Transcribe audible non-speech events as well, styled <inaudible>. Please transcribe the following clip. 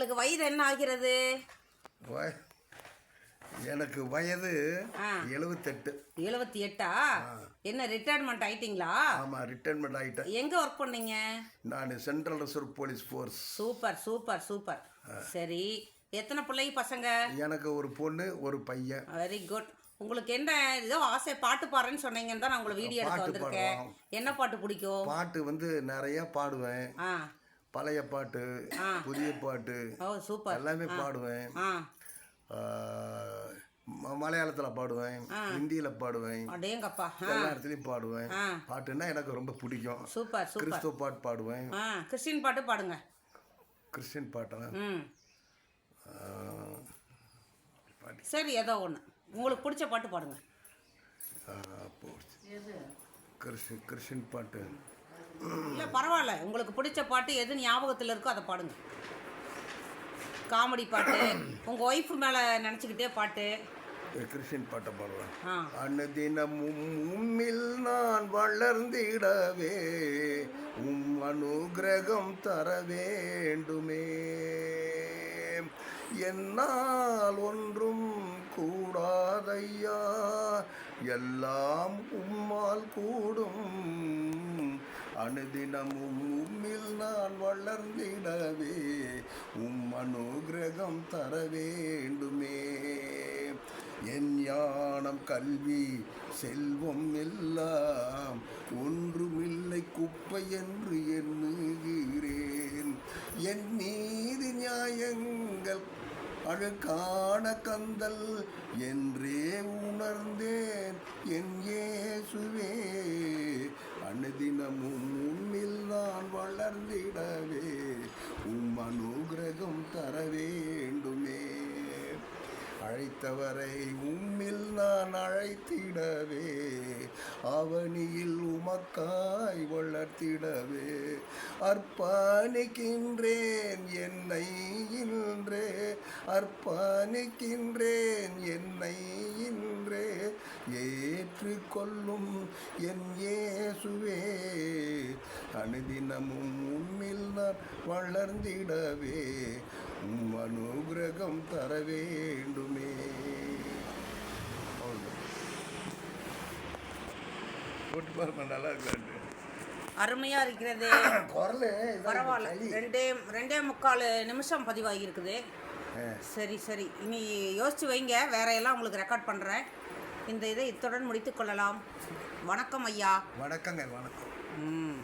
உங்களுக்கு வயது என்ன ஆகிறது? எனக்கு வயது. எழுபத்தெட்டு எழுபத்தி எட்டா என்ன ரிட்டையர்மெண்ட் ஆயிட்டீங்களா? ஆமாம் ரிட்டைர்மெண்ட் ஆகிட்டேன் எங்க ஒர்க் பண்ணீங்க? நான் central reserve police force super super super. சரி எத்தனை பிள்ளைங்க பசங்க? எனக்கு ஒரு பொண்ணு ஒரு பையன். வெரி குட் உங்களுக்கு என்ன ஏதோ ஆசை பாட்டு பாடுறேன்னு சொன்னீங்கன்னு தான் நான் உங்களை வீடியோ பாட்டு வந்திருக்கேன். என்ன பாட்டு பிடிக்கும்? பாட்டு வந்து நிறைய பாடுவேன். ஆ. பழைய பாட்டு புதிய பாட்டு எல்லாமே பாடுவேன். மலையாளத்தில் பாடுவேன் ஹிந்தியில் பாடுவேன். எல்லா இடத்துலையும் பாடுவேன். பாட்டுன்னா எனக்கு ரொம்ப பிடிக்கும். சூப்பர் கிறிஸ்துவ பாட்டு பாடுவேன். கிறிஸ்டின் பாட்டு பாடுங்க. கிறிஸ்டின் பாட்டெல்லாம். சரி ஏதோ ஒன்று உங்களுக்கு பிடிச்ச பாட்டு பாடுங்க. கிறிஸ்டின் கிறிஸ்டின் பாட்டு. இல்லை பரவாயில்ல. உங்களுக்கு பிடிச்ச பாட்டு எது ஞாபகத்தில் இருக்கோ அதை பாடுங்க. காமெடி பாட்டு. உங்கள் ஒய்ஃப் மேலே நினச்சிக்கிட்டே பாட்டு. கிறிஸ்டின் பாட்டை பாடுவேன் அனுதினமும் உம்மில் நான் வளர்ந்திடவே உம் அனுகிரகம் தர வேண்டுமே. என்னால் ஒன்றும் கூடாதையா எல்லாம் உம்மால் கூடும். அனுதினமும் உம்மில் நான் வளர்ந்திடவே உம் அனுகிரகம் தர வேண்டுமே என் ஞானம் கல்வி செல்வம் எல்லாம் ஒன்றுமில்லை குப்பை என்று எண்ணுகிறேன். என் நீதி நியாயங்கள் அழுக்கான கந்தல் என்றே உணர்ந்தேன். என் இயேசுவே அனுதினமும் தந்திடவே. உம் அனுகிரகம் தரவே. அழைத்தவரை உம்மில் நான் அழைத்திடவே அவனியில் உமக்காய் வளர்த்திடவே. அர்ப்பணிக்கின்றேன் என்னை இன்றே அர்ப்பணிக்கின்றேன் என்னை இன்றே. ஏற்றுக்கொள்ளும் என் இயேசுவே அனுதினமும் உம்மில் நான் வளர்ந்திடவே. உம் அனுகிரகம் தர வேண்டுமே. போட்டு பாருங்க நல்லா இருக்காது அருமையாக இருக்கிறது. <coughs> குரல் பரவாயில்ல. ரெண்டே ரெண்டே முக்கால் நிமிஷம் பதிவாகி இருக்குது சரி சரி. இனி யோசிச்சு வைங்க. வேற எல்லாம் உங்களுக்கு ரெக்கார்ட் பண்ணுறேன் இந்த இதை இத்துடன் முடித்துக் கொள்ளலாம். வணக்கம் ஐயா. வணக்கங்க வணக்கம். ம்.